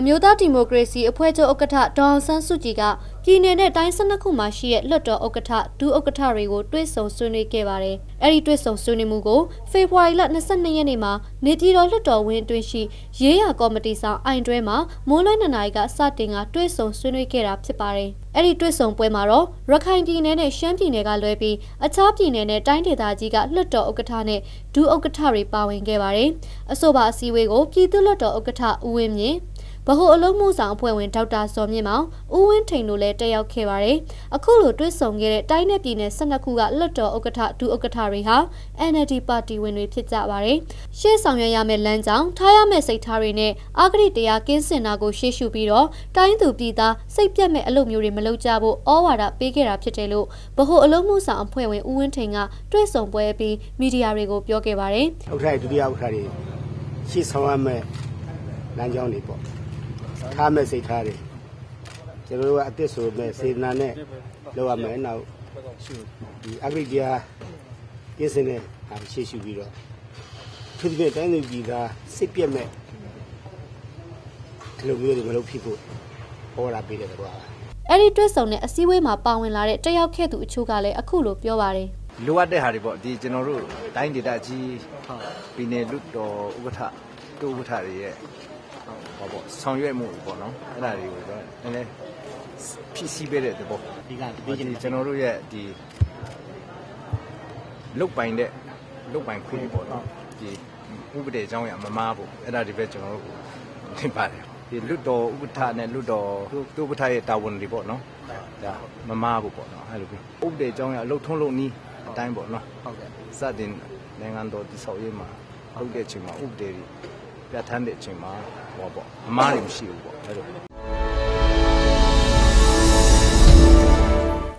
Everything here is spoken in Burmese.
အမျိုးသားဒီမိုကရေစီအဖွဲ့ချုပ်ဥက္ကဋ္ဌဒေါအောင်ဆန်းစုကြည်ကပြည်내နဲ့တိုင်း12ခုမှာရှိတဲ့လွှတ်တော်ဥက္ကဋ္ဌဒုဥက္ကဋ္ဌတွေကိုတွဲဆုံဆွေးနွေးခဲ့ပါတယ်။အဲ့ဒီတွဲဆုံဆွေးနွေးမှုကိုဖေဖော်ဝါရီလ22ရက်နေ့မှာနေပြည်တော်လွှတ်တော်ဝင်းအတွင်းရှိရေးရကော်မတီဆောင်အိုင်တွဲမှာမိုးလွဲနှစ်နာရီကစတင်ကတွဲဆုံဆွေးနွေးခဲ့တာဖြစ်ပါတယ်။အဲ့ဒီတွဲဆုံပွဲမှာတော့ရခိုင်ပြည်နယ်နဲ့ရှမ်းပြည်နယ်ကလွဲပြီးအခြားပြည်နယ်နဲ့တိုင်းဒေသကြီးကလွှတ်တော်ဥက္ကဋ္ဌနဲ့ဒုဥက္ကဋ္ဌတွေပါဝင်ခဲ့ပါတယ်။အဆိုပါအစည်းအဝေးကိုပြည်သူ့လွှတ်တော်ဥက္ကဋ္ဌဦးဝင်းမြင့် ဗဟိုအလုံးမှုဆောင်အဖွဲ့ဝင်ဒေါက်တာစောမြင့်မောင်ဦးဝင်းထိန်တို့လည်းတက်ရောက်ခဲ့ပါတယ်။အခုလိုတွဲဆုံခဲ့တဲ့တိုင်းနယ်ပြည်နယ်12ခုကလွှတ်တော်ဥက္ကဋ္ဌဒုဥက္ကဋ္ဌတွေဟာ NLD ပါတီဝင်တွေဖြစ်ကြပါတယ်။ရှေ့ဆောင်ရွက်ရမယ့်လမ်းကြောင်းထားရမယ့်စိတ်ထားတွေနဲ့အာဂရိတရားကင်းစင်တာကိုရှေ့ရှုပြီးတော့တိုင်းသူပြည်သားစိတ်ပြတ်မဲ့အလုပ်မျိုးတွေမလုပ်ကြဖို့ဩဝါဒပေးခဲ့တာဖြစ်တယ်လို့ဗဟိုအလုံးမှုဆောင်အဖွဲ့ဝင်ဦးဝင်းထိန်ကတွဲဆုံပွဲပြီးမီဒီယာတွေကိုပြောခဲ့ပါတယ်။ဥက္ကဋ္ဌဒုတိယဥက္ကဋ္ဌတွေရှေ့ဆောင်ရမယ့်လမ်းကြောင်းတွေပေါ့ ထားမဲ့စိတ်ထားတွေကျွန်တော်တို့ကအသက်ဆိုမဲ့စေတနာနဲ့လောက်ရမယ်နောက်ဒီအဂရိတရားပြည့်စင်တဲ့ဟာရှေ့ရှုပြီးတော့သူဒီမဲ့တိုင်းသူပြည်သားစိတ်ပြက်မဲ့ဒီလိုမျိုးတွေမလုပ်ဖြစ်ဖို့ဟောတာပေးတဲ့ကွာအဲ့ဒီတွဲဆုံတဲ့အစည်းအဝေးမှာပါဝင်လာတဲ့တက်ရောက်ခဲ့သူအချို့ကလည်းအခုလိုပြောပါတယ်လိုအပ်တဲ့ဟာတွေပေါ့ဒီကျွန်တော်တို့တိုင်းဒေသကြီးပြည်နယ်လူတော်ဥက္ကဋ္ဌတို့ဥက္ကဋ္ဌတွေရဲ့ ဟောပေါ့ဆောင်ရွက်မှုပေါ့နော်အဲ့ဒါတွေကိုတော့နည်းနည်းဖြစ်စီပေးတဲ့သဘောဒီကတဒီပည့်ချင်းကျွန်တော်တို့ရဲ့ဒီလုတ်ပိုင်တဲ့လုတ်ပိုင်ခွင့်တွေပေါ့နော်ဒီဥပဒေအကြောင်းအရာမမားဖို့အဲ့ဒါတွေပဲကျွန်တော်တို့သင်ပါတယ်ဒီလူတော်ဥက္ကဋ္ဌနဲ့လူတော်သူဥက္ကဋ္ဌရဲ့တာဝန်တွေပေါ့နော်ဒါမမားဖို့ပေါ့နော်အဲ့လိုပဲဥပဒေအကြောင်းအရာလှုပ်ထုံးလို့နီးအတိုင်းပေါ့နော်ဟုတ်ကဲ့စတင်နိုင်ငံတော်တည်ဆောက်ရေးမှာဟုတ်တဲ့အချိန်မှာဥပဒေတွေ ပြဋ္ဌာန်းတဲ့အချိန်မှာဟောပေါ့အမားတွေမရှိဘူးပေါ့အဲ့လို